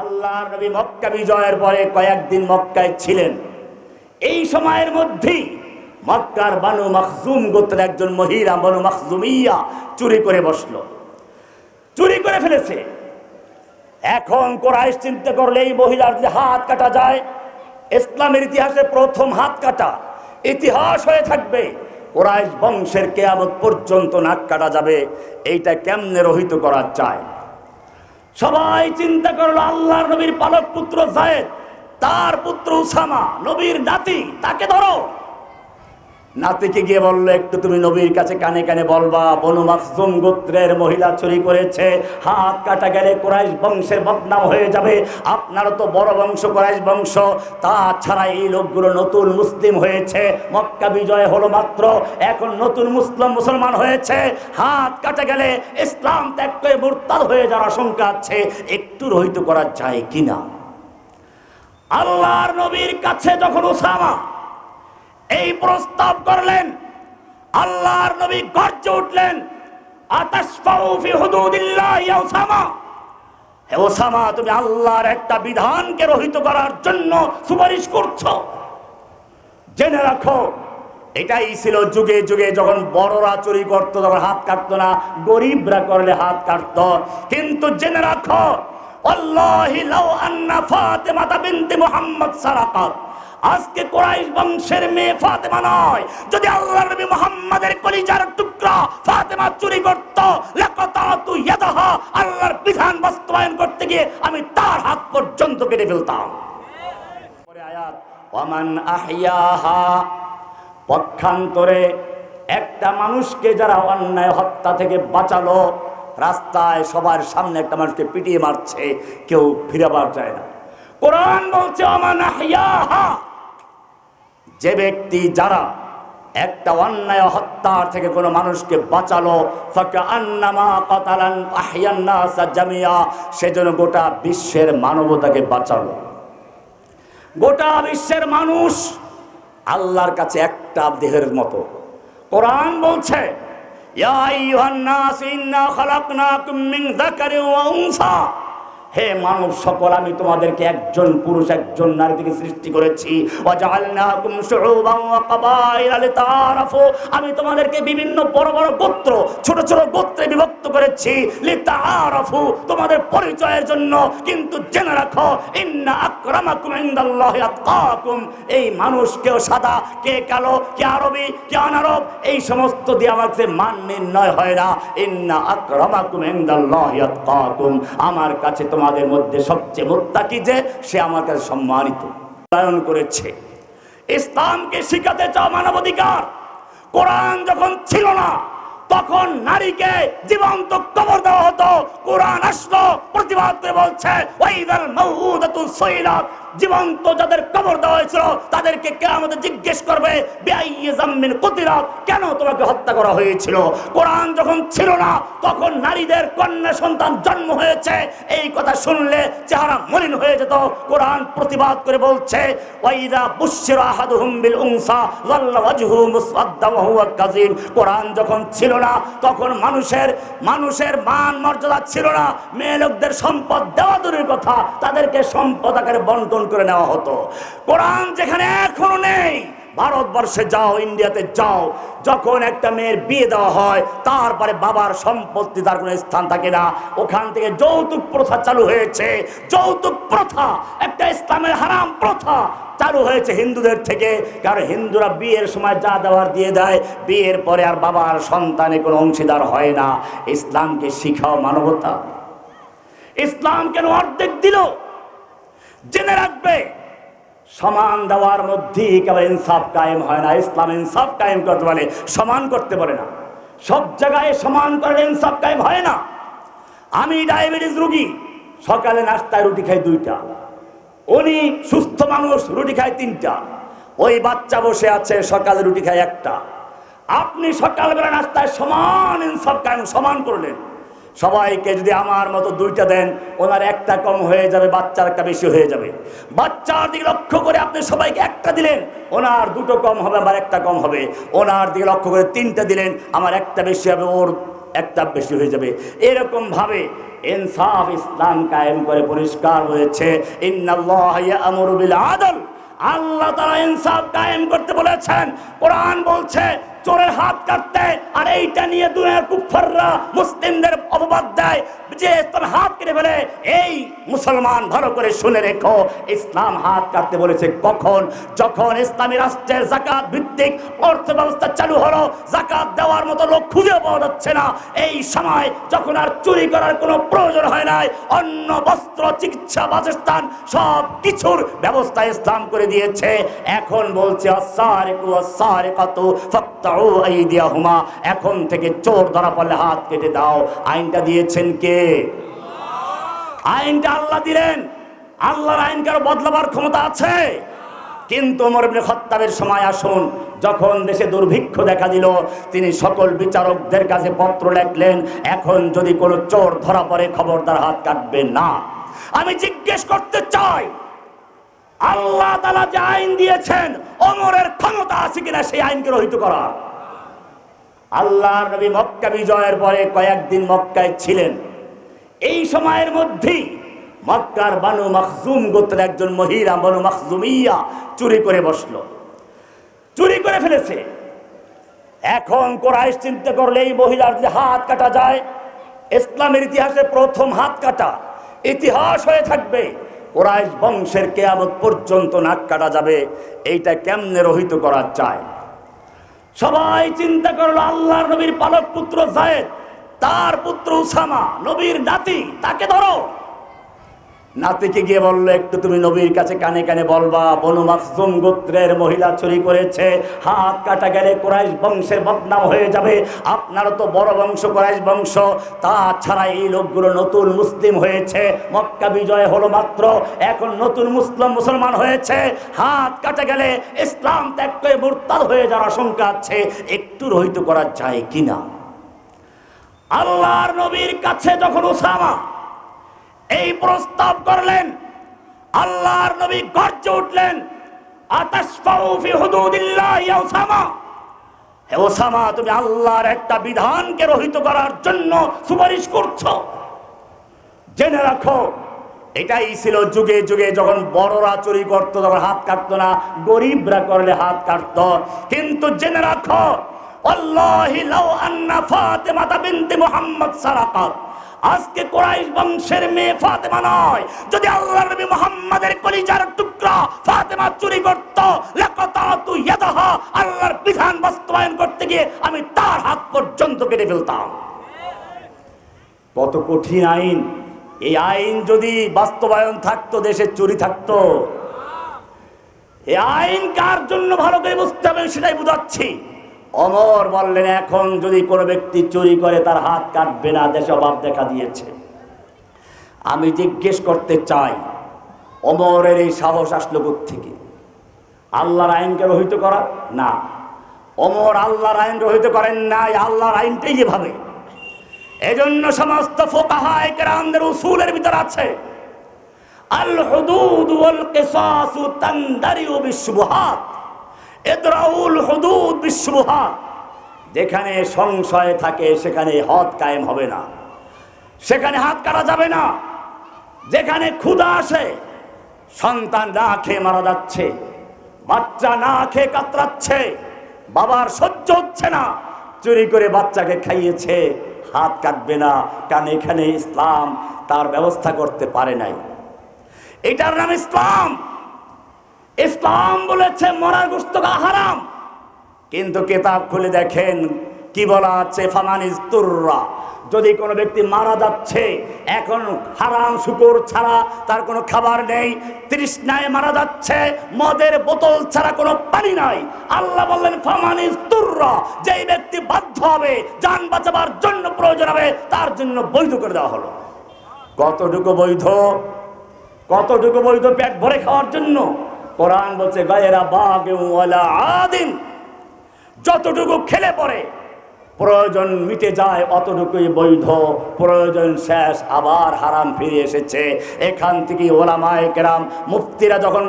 আল্লাহর নবী মক্কা বিজয়ের পরে কয়েকদিন মক্কায় ছিলেন। এই সময়ের মধ্যেই মক্কার বানু মখজুম গোত্রের একজন মহিলা বানু মখজুমিয়া চুরি করে বসল। চুরি করে ফেলেছে। এখন কোরআশ চিন্তা করলে এই মহিলার যদি হাত কাটা যায়, ইসলামের ইতিহাসে প্রথম হাত কাটা ইতিহাস হয়ে থাকবে। কোরআশ বংশের কেয়ামত পর্যন্ত নাক কাটা যাবে। এইটা কেমনে রহিত করা চায় সবাই চিন্তা করল, আল্লাহর নবীর পালক পুত্র জায়েদ, তার পুত্র উসামা, নবীর নাতি, তাকে ধরো। নাতিকে গিয়ে বলল, একটু তুমি নবীর কাছে কানে কানে বলবা, বনু মাকজুম গোত্রের মহিলা চুরি করেছে। হাত কাটা গেলে কোরাইশ বংশের বদনাম হয়ে যাবে। আপনারও তো বড় বংশ কোরাইশ বংশ। তাছাড়া এই লোকগুলো নতুন মুসলিম হয়েছে। মক্কা বিজয় হলো মাত্র। এখন নতুন মুসলিম মুসলমান হয়েছে। হাত কাটা গেলে ইসলাম ত্যাগ করে মোরতাদ হয়ে যাওয়ার আশঙ্কা আছে। একটু রহিত করা যায় কিনা? আল্লাহর নবীর কাছে যখন ওসামা এই প্রস্তাব করলেন। আল্লাহর নবী গর্জে উঠলেন ওসামা। তুমি আল্লাহর একটা বিধানকে রহিত করার জন্য সুপারিশ করছ। জেনে রাখো, এটাই ছিল যুগে যুগে যখন বড়রা চুরি করতো, তখন হাত কাটতো না, গরিবরা করলে হাত কাটতো। কিন্তু জেনে রাখো, আল্লাহি আন্না ফাতেমাতা বিনতে মুহাম্মদ সারাকাত। আজকে কোরাইশ বংশের মেয়ে ফাতেমা নয়। যদি আল্লাহ নবী মুহাম্মাদের কলিজার টুকরা ফাতেমা চুরি করত, লাকাতাতু ইয়াদাহা, আল্লাহর বিধান বাস্তবায়ন করতে গিয়ে আমি তার হাত পর্যন্ত কেটে ফেলতাম। পরে আয়াত, ওয়ামান আহইয়াহা পক্ষান্তরে একটা মানুষকে যারা অন্যায় হত্যা থেকে বাঁচালো, রাস্তায় সবার সামনে একটা মানুষকে পিটিয়ে মারছে, কেউ ফিরাবার যায় না। কোরআন বলছে, ওয়ামান আহইয়াহা যে ব্যক্তি, যারা একটা অন্যায় হত্যার থেকে কোনো মানুষকে বাঁচালো সেজন্য গোটা বিশ্বের মানবতাকে বাঁচালো। গোটা বিশ্বের মানুষ আল্লাহর কাছে একটা দেহের মতো। কোরআন বলছে, ইয়া আইয়ুহান নাস, ইন্না খালাকনাকুম মিন ওয়া উনসা। হে মানব সকল, আমি তোমাদেরকে একজন পুরুষ, একজন নারী থেকে সৃষ্টি করেছি। আমি তোমাদেরকে বিভিন্ন বড় বড় গোত্র, ছোট ছোট গোত্রে বিভক্ত করেছি। তোমাদের পরিচয়ের জন্য। কিন্তু জেনে রাখো এই মানুষ কেউ সাদা, কে কালো, কে আরবি, কে অনারব এই সমস্ত দিয়ে আমাকে মান নির্ণয় হয় না। ইন্না আকরামাকুম আমার কাছে তোমাদের মধ্যে সবচেয়ে মুত্তাকি যে, সে আমার কাছে সম্মানিত। পালন করেছে। ইসলামকে শিখাতে চাও মানবাধিকার। কোরআন যখন ছিল না, তখন নারীকে জীবন্ত কবর দেওয়া হতো। কোরআন আসলো, প্রতিবাদ করে বলছে জীবন্ত যাদের কবর দেওয়া হয়েছিল, তাদেরকে কে আমাদের জিজ্ঞেস করবে কুতিরাত, কেন তোমাকে হত্যা করা হয়েছিল? কোরআন যখন ছিল না, তখন নারীদের কন্যা সন্তান জন্ম হয়েছে। এই কথা শুনলে চেহারা মলিন হয়ে যেত। কোরআন প্রতিবাদ করে বলছে কোরআন যখন ছিল না, তখন মানুষের মানুষের মান মর্যাদা ছিল না। মেয়ে লোকদের সম্পদ দেওয়া দূরের কথা, তাদেরকে সম্পদ আকারে বন্টন করে নেওয়া হতো। কোরআন যেখানে এখনও নেই, ভারতবর্ষে যাও, ইন্ডিয়াতে যাও, যখন একটা মেয়ের বিয়ে দেওয়া হয়, তারপরে বাবার সম্পত্তি তার কোনো স্থান থাকে না। ওখান থেকে যৌতুক প্রথা চালু হয়েছে। যৌতুক প্রথা, একটা ইসলামের হারাম প্রথা চালু হয়েছে হিন্দুদের থেকে। কারণ হিন্দুরা বিয়ের সময় যা দেওয়ার দিয়ে দেয়, বিয়ের পরে আর বাবার সন্তানে কোনো অংশীদার হয় না। ইসলামকে শিখাও মানবতা। ইসলাম কেন অর্ধেক দিল? জেনে রাখবে। সমান দেওয়ার মধ্যেই কেবল ইনসাফ কায়েম হয় না, ইসলাম ইনসাফ কায়েম করতে পারে, সমান করতে পারে না। সব জায়গায় সমান করে ইনসাফ কায়েম হয় না। আমি ডায়াবেটিস রুগী, সকালে নাস্তায় রুটি খাই দুইটা। উনি সুস্থ মানুষ, রুটি খায় তিনটা। ওই বাচ্চা বসে আছে, সকালে রুটি খায় একটা। আপনি সকালবেলা নাস্তায় সমান ইনসাফ কায়েম, সমান করলেন। সবাইকে যদি আমার মতো দুইটা দেন, ওনার একটা কম হয়ে যাবে, বাচ্চার একটা বেশি হয়ে যাবে। বাচ্চার দিকে লক্ষ্য করে আপনি সবাইকে একটা দিলেন, ওনার দুটো কম হবে, আমার একটা কম হবে। ওনার দিকে লক্ষ্য করে তিনটা দিলেন, আমার একটা বেশি হবে, ওর একটা বেশি হয়ে যাবে। এরকম ভাবে ইনসাফ ইসলাম কায়েম করে পরিষ্কার হয়েছে ইন্নাল্লাহ ইয়ামুরু বিল আদল। আল্লাহ তারা ইনসাফ কায়েম করতে বলেছেন। কোরআন বলছে, চোরের হাত কাটতে, আর এইটা নিয়ে দুনিয়ার কুফাররা মুসলিমদের অপবাদ দেয়। যে তোর হাত কেটে ফেলে, এই মুসলমান ভালো করে শুনে রেখো। ইসলাম হাত কাটতে বলেছে কখন? যখন ইসলামী রাষ্ট্রের জাকাত ভিত্তিক অর্থ ব্যবস্থা চালু হলো, জাকাত দেওয়ার মতো লোক খুঁজে যাচ্ছে না। এই সময় যখন আর চুরি করার কোনো প্রয়োজন হয় নাই অন্য বস্ত্র, চিকিৎসা, বাসস্থান, সব কিছুর ব্যবস্থা ইসলাম করে দিয়েছে। এখন বলছে আইদিয়াহুমা। এখন থেকে চোর ধরা পড়লে হাত কেটে দাও। আইনটা দিয়েছেন কে? আইনটা আল্লাহ দিলেন। আল্লাহর আইন কারও বদলাবার ক্ষমতা আছে। কিন্তু ওমর ইবনে সময় আসুন। যখন দেশে দুর্ভিক্ষ দেখা দিল, তিনি সকল বিচারকদের কাছে পত্র লেখলেন, এখন যদি কোনো চোর ধরা পড়ে, খবরদার হাত কাটবে না। আমি জিজ্ঞেস করতে চাই, আল্লাহ তালা যে আইন দিয়েছেন, অমরের ক্ষমতা আছে কিনা সেই আইনকে রহিত করা। আল্লাহর নবী মক্কা বিজয়ের পরে কয়েকদিন মক্কায় ছিলেন। এই সময়ের মধ্যেই মক্কার বানু মখজুম গোত্রের একজন মহিলা, বানু মখজুমিয়া, চুরি করে বসল। চুরি করে ফেলেছে। এখন কোরআশ চিন্তা করলে এই মহিলার যে হাত কাটা যায়, ইসলামের ইতিহাসে প্রথম হাত কাটা ইতিহাস হয়ে থাকবে। কোরআশ বংশের কেয়ামত পর্যন্ত নাক কাটা যাবে, এইটা কেমনে রহিত করা চায় সবাই চিন্তা করল, আল্লাহর নবীর পালক পুত্র জায়েদ, তার পুত্র উসামা, নবীর নাতি, তাকে ধরো। নাতিকে গিয়ে বলল, একটু তুমি নবীর কাছে কানে কানে বলবা, বনু মাকসুম গোত্রের মহিলা চুরি করেছে, হাত কাটা গেলে কোরাইশ বংশের বদনাম হয়ে যাবে, আপনারও তো বড় বংশ কোরাইশ বংশ, তাছাড়া এই লোকগুলো নতুন মুসলিম হয়েছে, মক্কা বিজয় হলো মাত্র, এখন নতুন মুসলিম মুসলমান হয়েছে, হাত কাটা গেলে ইসলাম ত্যাগ করে মোরতাদ হয়ে যাওয়ার আশঙ্কা আছে, একটু রহিত করা যায় কিনা? আল্লাহর নবীর কাছে যখন ওসামা এই প্রস্তাব করলেন। আল্লাহর নবী গর্জে উঠলেন ওসামা। তুমি আল্লাহর একটা বিধানকে রহিত করার জন্য সুপারিশ করছ। জেনে রাখো, এটাই ছিল যুগে যুগে যখন বড়রা চুরি করতো, তখন হাত কাটতো না, গরিবরা করলে হাত কাটতো। কিন্তু জেনে রাখো, আল্লাহি আন্না ফাতেমাতা বিনতে মুহাম্মদ সারাকাত। আজকে কোরাইশ বংশের মেয়ে ফাতেমা নয়। যদি আল্লাহ নবী মুহাম্মাদের কলিজার টুকরা ফাতেমা চুরি করত, লাকাতাতু ইয়াদাহা, আল্লাহর বিধান বাস্তবায়ন করতে গিয়ে আমি তার হাত পর্যন্ত কেটে ফেলতাম। কত কঠিন আইন। এই আইন যদি বাস্তবায়ন থাকতো, দেশে চুরি থাকতো। এই আইন কার জন্য ভালো করে বুঝতে হবে সেটাই বুঝাচ্ছি। অমর বললেন, এখন যদি কোনো ব্যক্তি চুরি করে, তার হাত কাটবে না। দেশে অভাব দেখা দিয়েছে। আমি জিজ্ঞেস করতে চাই, অমরের এই সাহস আসলো থেকে আল্লাহর আইনকে রহিত করা? না। অমর আল্লাহর আইন রহিত করেন নাই, আল্লাহর আইনটাই যেভাবে। এজন্য সমস্ত ফোকাহায় উসুলের ভিতর আছে। আল হুদুদ ওয়াল ইদরাউল হুদুদ বিশুবহাত যেখানে সংশয় থাকে, সেখানে হদ কায়েম হবে না। সেখানে হাত কাটা যাবে না। যেখানে ক্ষুধা আসে, সন্তান না খেয়ে মারা যাচ্ছে। বাচ্চা না খেয়ে কাতরাচ্ছে। বাবার সহ্য হচ্ছে না। চুরি করে বাচ্চাকে খাইয়েছে। হাত কাটবে না। কারণ এখানে ইসলাম তার ব্যবস্থা করতে পারে নাই। এটার নাম ইসলাম। ইসলাম বলেছে মরার গোস্ত হারাম। কিন্তু কেতাব খুলে দেখেন, কি বলা আছে ফামানিস তুর্রা যদি কোনো ব্যক্তি মারা যাচ্ছে, এখন হারাম শুকুর ছাড়া তার কোনো খাবার নেই, তৃষ্ণায় মারা যাচ্ছে, মদের বোতল ছাড়া কোনো পানি নাই। আল্লাহ বললেন ফামানিস তুর্রা যেই ব্যক্তি বাধ্য হবে, যান বাঁচাবার জন্য প্রয়োজন হবে, তার জন্য বৈধ করে দেওয়া হলো। কতটুকু বৈধ? কতটুকু বৈধ পেট ভরে খাওয়ার জন্য? কোরআন বলছে, গায়েরা বাঘ আদিন। যতটুকু খেলে পড়ে, প্রয়োজন মিটে যায় অতটুকুই বৈধ, প্রয়োজন শেষ আবার হারাম ফিরে এসেছে। এখান থেকে ওলামায় কেরাম, মুফতিরা যখন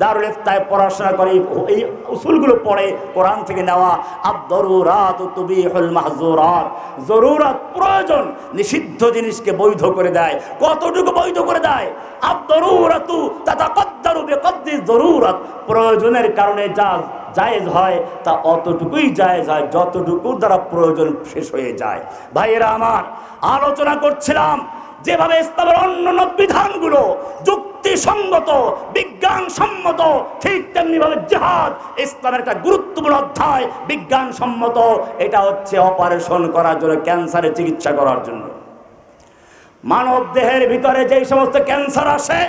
দারুল ইফতায় পড়াশোনা করে, এই উসুলগুলো পড়ে, কোরআন থেকে নেওয়া আবদরুরাত তুবিহুল মাহজুরাত। জরুরাত প্রয়োজন, নিষিদ্ধ জিনিসকে বৈধ করে দেয়। কতটুকু বৈধ করে দেয়? আবদরুরাতু তাতাকাদ্দারু বিকদ্দি জরুরাত। প্রয়োজনের কারণে যা জায়েজ হয়, তা অতটুকুই জায়েজ হয়, যতটুকু দ্বারা প্রয়োজন শেষ হয়ে যায়। ভাইয়েরা আমার, আলোচনা করছিলাম, যেভাবে ইসলামের অন্যান্য বিধানগুলো যুক্তিসঙ্গত বিজ্ঞানসম্মত, ঠিক তেমনি ভাবে জেহাদ, ইসলামের একটা গুরুত্বপূর্ণ অধ্যায়, বিজ্ঞানসম্মত, এটা হচ্ছে অপারেশন করার জন্য, ক্যান্সারের চিকিৎসা করার জন্য। মানব দেহের ভিতরে যেই সমস্ত ক্যান্সার আসে,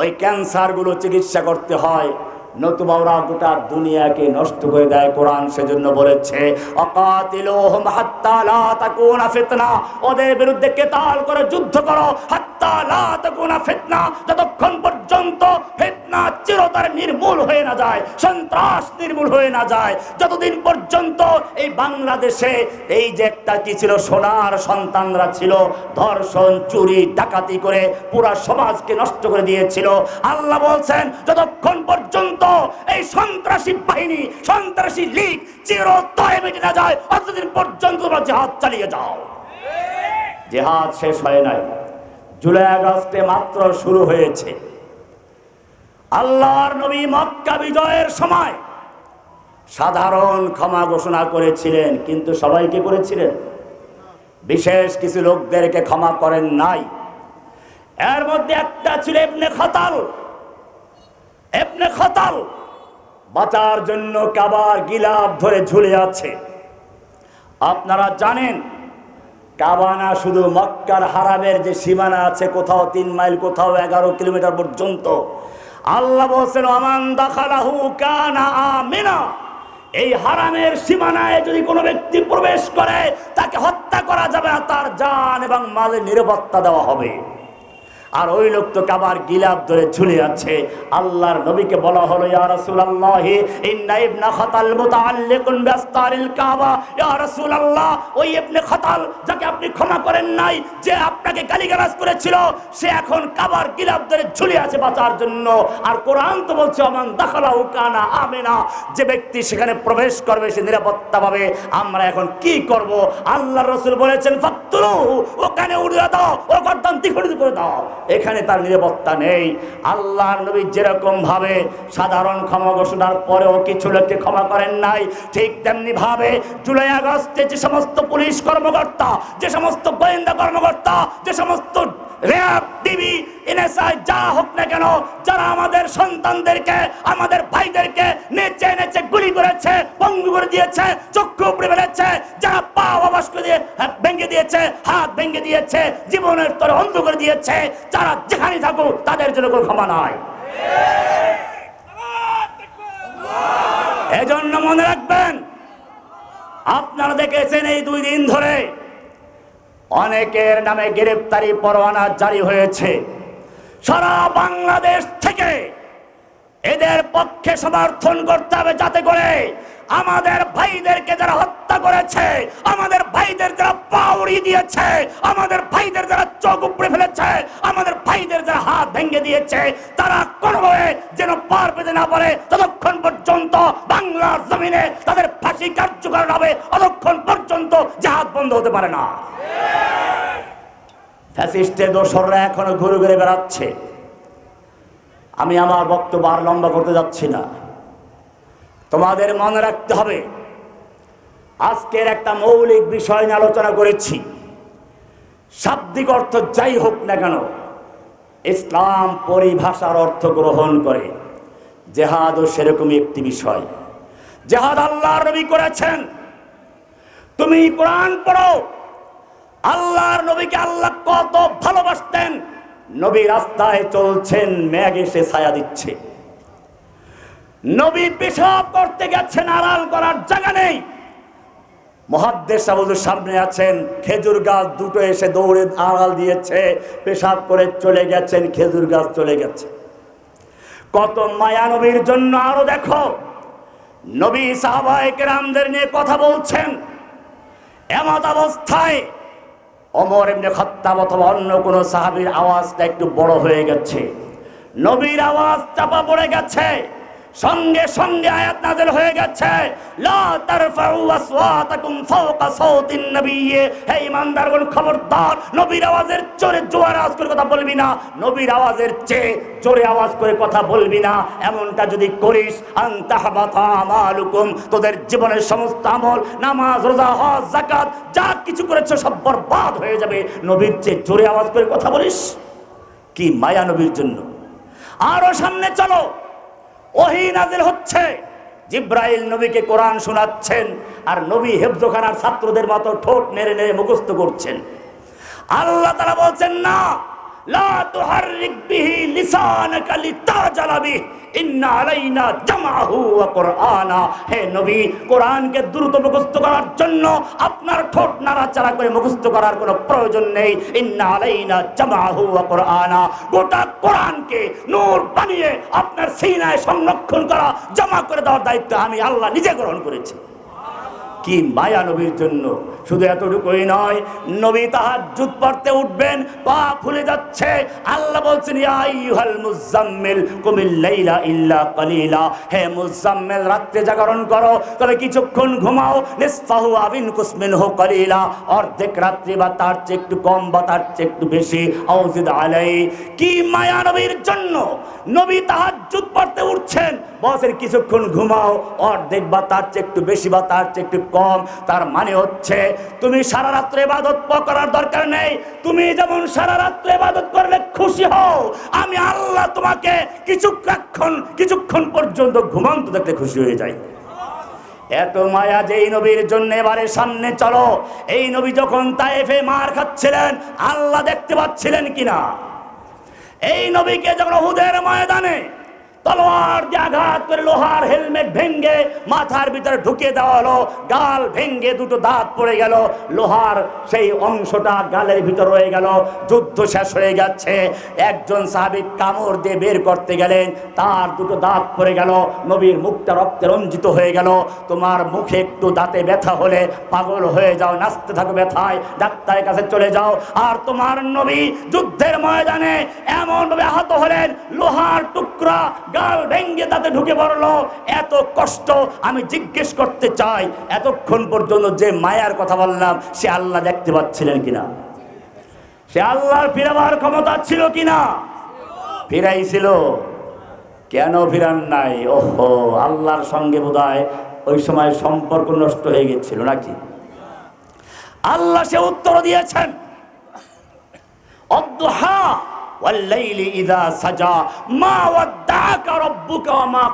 ওই ক্যান্সারগুলো চিকিৎসা করতে হয়। নতুবা ওরা গোটা দুনিয়াকে নষ্ট করে দেয়, কোরআন সেজন্য বলেছে, অকাতিলোহম হাত্তা লা তাকুনা ফিতনা। ওদের বিরুদ্ধে কেতাল করে যুদ্ধ করো ফিতনা, যতক্ষণ পর্যন্ত ফিতনা নির্মূল হয়ে না যায়, সন্ত্রাস নির্মূল হয়ে না যায়, যতদিন পর্যন্ত এই বাংলাদেশে এই যে একটা কি ছিল, সোনার সন্তানরা ছিল, ধর্ষণ, চুরি, ডাকাতি করে পুরা সমাজকে নষ্ট করে দিয়েছিল, আল্লাহ বলছেন, যতক্ষণ পর্যন্ত এই সন্ত্রাসী বাহিনী, সন্ত্রাসী লীগ চিরতরে মিটে না যায়, অতদিন পর্যন্ত তোমরা জেহাদ চালিয়ে যাও। জেহাদ শেষ হয় নাই। জুলাই আগস্টে মাত্র শুরু হয়েছে। আল্লাহর নবী মক্কা বিজয়ের সময় সাধারণ ক্ষমা ঘোষণা করেছিলেন, কিন্তু সবাইকে করেছিলেন? বিশেষ কিছু লোকদেরকে ক্ষমা করেন নাই। এর মধ্যে একটা ছিল এমনি খাতাল। এমনি খাতাল বাঁচার জন্য কাবার গিলাপ ধরে ঝুলে আছে। আপনারা জানেন কাবানা শুধু মক্কার হারামের যে সীমানা আছে, কোথাও তিন মাইল, কোথাও এগারো কিলোমিটার পর্যন্ত। আল্লাহ বলছেন আমান দাখালাহু কানা আমিনা। এই হারামের সীমানায় যদি কোনো ব্যক্তি প্রবেশ করে, তাকে হত্যা করা যাবে না, তার জান এবং মালের নিরাপত্তা দেওয়া হবে। আর ওই লোক তো কাবার গিলাপ ধরে ঝুলে আছে। আল্লাহর নবীকে বলা হলো, ইয়া রাসূলুল্লাহ, ইন্না ইবনা খাতাল মুতাআল্লিকুন বিআস্তারিল কাবা। ইয়া রাসূলুল্লাহ, ওই ইবনে খাতাল, যাকে আপনি ক্ষমা করেন নাই, যে আপনাকে গালিগালাজ করেছিল, সে এখন কাবার গিলাপ ধরে ঝুলে আছে বাঁচার জন্য। আর কোরআন তো বলছে আমান দাখালাহু কানা আমিনা। যে ব্যক্তি সেখানে প্রবেশ করবে, সে নিরাপত্তা পাবে। আমরা এখন কি করব? আল্লাহর রাসূল বলেছেন ফাকতুলু ওখানে উড়িয়ে দাও, ও গর্দান দ্বিখণ্ডিত করে দাও। এখানে তার নিরাপত্তা নেই। আল্লাহর নবী যেরকম ভাবে সাধারণ ক্ষমা ঘোষণার পরেও কিছু লোককে ক্ষমা করেন নাই, ঠিক তেমনি ভাবে জুলাই আগস্টে যে সমস্ত পুলিশ কর্মকর্তা, যে সমস্ত গোয়েন্দা কর্মকর্তা, যে সমস্ত র্যাব, ডিবি, এনএসআই, যা হোক না কেন, যারা আমাদের সন্তানদেরকে, আমাদের ভাইদেরকে নেচে নেচে গুলি করেছে পঙ্গু করে দিয়েছে, চক্ষু উপড়ে ফেলেছে যারা পা অবাস করে দিয়ে ভেঙে দিয়েছে, হাত ভেঙে দিয়েছে, জীবনের তরে অন্ধ করে দিয়েছে, যারা যেখানে থাকুক তাদের জন্য কোনো ক্ষমা নয় এজন্য মনে রাখবেন, আপনারা দেখেছেন এই দুই দিন ধরে অনেকের নামে গ্রেপ্তারি পরোয়ানা জারি হয়েছে। সারা বাংলাদেশ থেকে এদের পক্ষে সমর্থন করতে হবে যাতে করে আমাদের ভাইদেরকে যারা হত্যা করেছে, আমাদের ভাইদের যারা পাউড়ি দিয়েছে, আমাদের ভাইদের যারা চোখ উপড়ে ফেলেছে, আমাদের ভাইদের যারা হাত ভেঙে দিয়েছে, তারা কোনোভাবে যেন পার পেতে না পারে। ততক্ষণ পর্যন্ত বাংলার জমিনে তাদের ফাঁসি কার্যকর হবে। ততক্ষণ পর্যন্ত জাহাজ বন্ধ হতে পারে না। ফ্যাসিস্টের দোসররা এখনও ঘুরে ঘুরে বেড়াচ্ছে। আমি আমার বক্তব্য আর লম্বা করতে যাচ্ছি না। তোমাদের মনে রাখতে হবে, আজকের একটা মৌলিক বিষয় নিয়ে আলোচনা করেছি। শাব্দিক অর্থ যাই হোক না কেন, ইসলাম পরিভাষার অর্থ গ্রহণ করে। জেহাদও সেরকমই একটি বিষয়। জেহাদ আল্লাহর নবী করেছেন। তুমি কোরআন পড়ো, আল্লাহর নবীকে আল্লাহ কত ভালোবাসতেন, নবী রাস্তায় চলছেন, মেঘ এসে ছায়া দিচ্ছে। নবী পেশাব করতে গেছেন, আড়াল করার জায়গা নেই। মহাদ্দেশ সাবুজুর সামনে আছেন, খেজুর গাছ দুটো এসে দৌড়ে আড়াল দিয়েছে, পেশাব করে চলে গেছেন, খেজুর গাছ চলে গেছে। কত মায়া নবীর জন্য আরও দেখো। নবী সাহাবাহিক রামদের নিয়ে কথা বলছেন। এমত অবস্থায় অমর এমনি খত্তাব অথবা অন্য কোনো সাহাবির আওয়াজটা একটু বড় হয়ে গেছে। নবীর আওয়াজ চাপা পড়ে গেছে। সঙ্গে সঙ্গে আয়াত নাযিল হয়ে গেছে। লা তারফাউ আসওয়াতাকুম ফাওকা সাওতিন নবিয়্যি। হে ইমানদারগণ, খবরদার, নবীর আওয়াজের জোরে জোরে আওয়াজ করে কথা বলবি না। নবীর আওয়াজের চেয়ে জোরে আওয়াজ করে কথা বলবি না। এমনটা যদি করিস আনতাহবাতা আমালুকুম। তোদের জীবনের সমস্ত আমল, নামাজ, রোজা, হজ, যাকাত, যা কিছু করেছ সব বরবাদ হয়ে যাবে। নবীর চেয়ে জোরে আওয়াজ করে কথা বলিস? কি মায়া নবীর জন্য। আরও সামনে চলো। ওহি হচ্ছে। জিব্রাইল নবীকে কোরআন শোনাচ্ছেন আর নবী হেফজোখানার ছাত্রদের মতো ঠোঁট নেড়ে নেড়ে মুখস্থ করছেন। আল্লাহ তারা বলছেন, না হে দ্রুত মুখস্থ করার জন্য আপনার করে মুখস্থ করার কোনো প্রয়োজন নেই। গোটা বানিয়ে আপনার সংরক্ষণ করা, জমা করে দেওয়ার দায়িত্ব আমি আল্লাহ নিজে গ্রহণ করেছি। কি মায়া নবীর জন্য। শুধু এতটুকুই নয়, নবী তাহাজ্জুদ পড়তে উঠবেন, পা ফুলে যাচ্ছে। আল্লাহ বলছেন, ইয়া আইয়ুহাল মুজাম্মিল, কুমিল লাইলা ইল্লা কালিলা। হে মুজাম্মিল, রাত্রে জাগরণ করো, তবে কিছুক্ষণ ঘুমাও। নিসফাহু আবিন কুসমিনহু কালিলা। অর্ধেক রাত্রি বা তার চেয়ে একটু কম বা তার চেয়ে একটু বেশি। আউজিদ আলাই কি মায়া নবীর জন্য? নবী তাহাজ্জুদ পড়তে উঠছেন বসের কিছুক্ষণ ঘুমাও, অর্ধেক বা তার চেয়ে একটু বেশি বা তার চেয়ে একটু কম, তার মানে হচ্ছে তুমি সারা রাত্রে ইবাদত করার দরকার নেই। তুমি যেমন সারা রাত্রে ইবাদত করলে খুশি হও, আমি আল্লাহ তোমাকে কিছুক্ষণ কিছুক্ষণ পর্যন্ত ঘুমন্ত দেখতে খুশি হয়ে যাই। এত মায়া যেই নবীর জন্য এবারে সামনে চলো। এই নবী যখন তায়েফে মার খাচ্ছিলেন, আল্লাহ দেখতে পাচ্ছিলেন কিনা? এই নবীকে যখন হুদের ময়দানে তলোয়ার দিয়ে আঘাত করে লোহার হেলমেট ভেঙ্গে মাথার ভিতরে ঢুকিয়ে দেওয়া হলো। গাল ভেঙ্গে দুটো দাঁত পড়ে গেল। লোহার সেই অংশটা গালের ভিতর রয়ে গেল। যুদ্ধ শেষ হয়ে যাচ্ছে। একজন সাহাবিক কামড় দিয়ে বের করতে গেলেন। তার দুটো দাঁত পড়ে গেল। নবীর মুখটা রক্তে রঞ্জিত হয়ে গেল। তোমার মুখে একটু দাঁতে ব্যথা হলে পাগল হয়ে যাও, নাচতে থাকো ব্যথায়, ডাক্তারের কাছে চলে যাও। আর তোমার নবী যুদ্ধের ময়দানে এমনভাবে আহত হলেন, লোহার টুকরা গাল ভেঙ্গে তাতে ঢুকে পড়ল। এত কষ্ট আমি জিজ্ঞেস করতে চাই, এতক্ষণ পর্যন্ত যে মায়ার কথা বললাম, সে আল্লাহ দেখতে পাচ্ছিলেন কিনা? সে আল্লাহর ফিরাবার ক্ষমতা ছিল কিনা? ফিরাইছিল। কেন ফিরান নাই? ওহো, আল্লাহর সঙ্গে বোধহয় ওই সময় সম্পর্ক নষ্ট হয়ে গেছিল নাকি? আল্লাহ সে উত্তর দিয়েছেন। অদ্দুহা ওয়াল্লাইলি ইদা সাজা, মা ওয়াদ্দাকা রব্বুকা ওয়া মা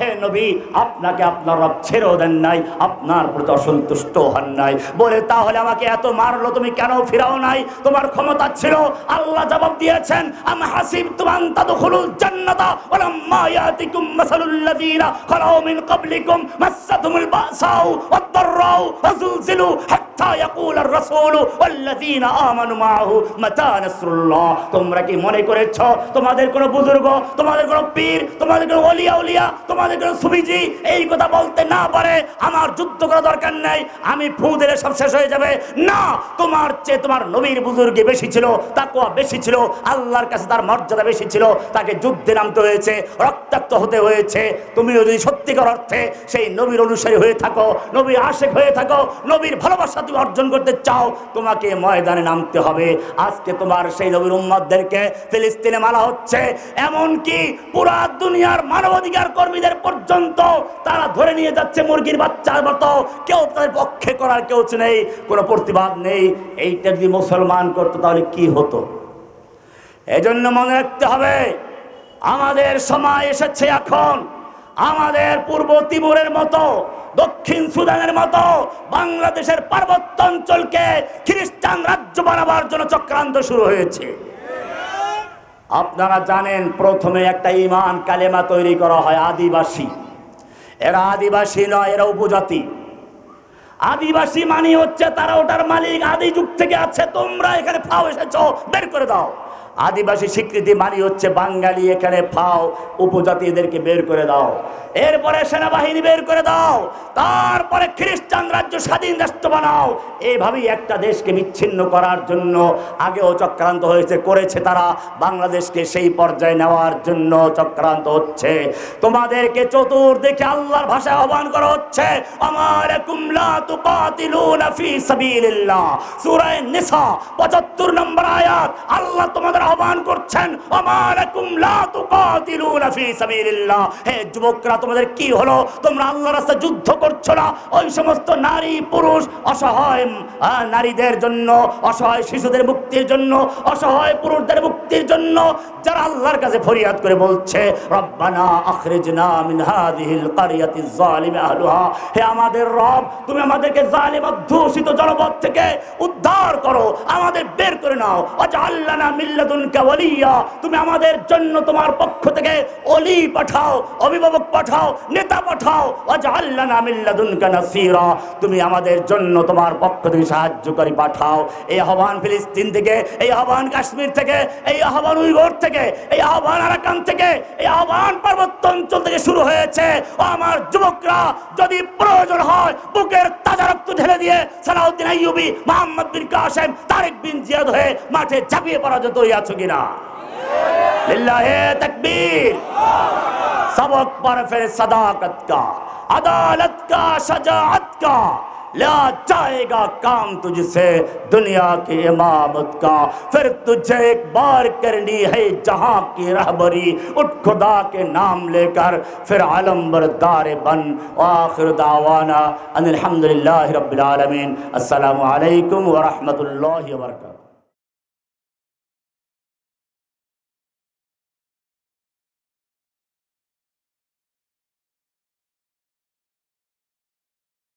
হে নবী, আপনাকে আপনার রব ছেড়েও দেন নাই, আপনার প্রতি অসন্তুষ্ট হন নাই। বলে, তাহলে আমাকে এত মারলো, তুমি কেন ফিরাও নাই? তোমার ক্ষমতা ছিল? আল্লাহ জবাব দিয়েছেন, আম হাসিব তুমান তাদখুলুল জান্নাতা ওয়া লাম্মা ইয়াতিকুম মাসালুল লাযিনা খালাউ মিন ক্বাবলিকুম, মাসাতুমুল বাসাউ ওয়াদ-দাররাউ ফাযুলজিলু হাত্তা ইয়াকুল আর-রাসূলু ওয়াল্লাযিনা আমানু মাআহু মাতা নাসরুল্লাহ। তোমরা কি মনে করেছ? তোমাদের কোনো বুজুর্গ, তোমাদের কোনো পীর, তোমাদের কোনো অলিয়া উলিয়া, তোমাদের কোনো সুবিজি এই কথা বলতে না পারে। আমার যুদ্ধ করা দরকার নেই। আমি ফু দিলে সব শেষ হয়ে যাবে। না, তোমার চেয়ে তোমার নবীর বুজুর্গে বেশি ছিল তাকুয়া বেশি ছিল, আল্লাহর কাছে তার মর্যাদা বেশি ছিল, তাকে যুদ্ধে নামতে হয়েছে, রক্তাক্ত হতে হয়েছে। তুমিও যদি সত্যিকার অর্থে সেই নবীর অনুসারী হয়ে থাকো, নবীর আশেক হয়ে থাকো, নবীর ভালোবাসা তুমি অর্জন করতে চাও, তোমাকে ময়দানে নামতে হবে। আজকে তোমার সেই নবীর উম্মাদদেরকে ফিলিস্তিনে মারা হচ্ছে। এমনকি পুরা দুনিয়ার মানবাধিকার কর্মীদের পর্যন্ত তারা ধরে নিয়ে যাচ্ছে মুরগির বাচ্চার মতো। কেউ তাদের পক্ষে করার কেউ নেই, কোনো প্রতিবাদ নেই। এইটা যদি মুসলমান করতো তাহলে কি হতো? এজন্য মনে রাখতে হবে, আমাদের সময় এসেছে এখন। আমাদের পূর্ব তিমুরের মতো, দক্ষিণ সুদানের মতো, বাংলাদেশের পার্বত্য অঞ্চলকে খ্রিস্টান রাজ্য বানাবার জন্য চক্রান্ত শুরু হয়েছে। আপনারা জানেন, প্রথমে একটা ইমান কালেমা তৈরি করা হয় আদিবাসী। এরা আদিবাসী নয়, এরা উপজাতি। আদিবাসী মানে হচ্ছে তারা ওটার মালিক। আদি যুগ থেকে আছে, তোমরা এখানে ফাও এসেছ, বের করে দাও। আদিবাসী স্বীকৃতি মানি হচ্ছে বাঙালি, এখানে ফাও উপজাতিদেরকে বের করে দাও। এরপরে সেনাবাহিনী বের করে দাও। তারপরে খ্রিস্টান রাজ্য স্বাধীন রাষ্ট্র বানাও। এইভাবেই একটা দেশকে বিচ্ছিন্ন করার জন্য আগেও চক্রান্ত হয়েছে, করেছে তারা। বাংলাদেশকে সেই পর্যায়ে নেওয়ার জন্য চক্রান্ত হচ্ছে। তোমাদেরকে চতুর্দিকে আল্লাহর ভাষায় আহ্বান করা হচ্ছে, আমার কুমলা তুকাতিলুনা ফি সাবিলিল্লাহ। সূরা নিসা 75 নম্বর আয়াত, আল্লাহ তোমাদের আহ্বান করছেন যুবকরা, তোমাদের কি হলো? তোমরা আল্লাহর রাস্তায় যুদ্ধ করছ না? ওই সমস্ত নারী, পুরুষ, অসহায় নারীদের জন্য, অসহায় শিশুদের মুক্তির জন্য, অসহায় পুরুষদের মুক্তির জন্য যারা আল্লাহর কাছে ফরিয়াদ করে বলছে আমাদের বের করে নাও। আল্লানা তুমি আমাদের জন্য তোমার পক্ষ থেকে অলি পাঠাও, অভিভাবক পাঠাও, নেতা পাঠাও। নাসিরা, তুমি আমাদের জন্য তোমার পক্ষ থেকে সাহায্যকারী পাঠাও। এই আহ্বান ফিলিস্তিন থেকে, এই আহ্বান কাশ্মীর থেকে, এই আহ্বান উইগর থেকে, এই আহ্বান আরাকান থেকে, এই আহ্বান পার্বত্য অঞ্চল থেকে শুরু হয়েছে। আমার যুবকরা, যদি প্রয়োজন হয়, বুকের তাজা রক্ত ঢেলে দিয়ে সালাউদ্দিন আইয়ুবি, মোহাম্মদ বিন কাসেম, তারেক বিন জিয়াদ হয়ে মাঠে ঝাঁপিয়ে পড়া যেত আছো কিনা লিল্লাহে তাকবীর सबक पर फिर सदाकत का अदालत का शजाअत का ला जाएगा काम तुझसे दुनिया की इमामत का फिर तुझे एक बार करनी है जहां की रहबरी उठ खुदा के नाम लेकर फिर आलम बरदार बन आखिर दावाना अनिल हम्दुलिल्लाहि रब्बिल आलमीन अस्सलामु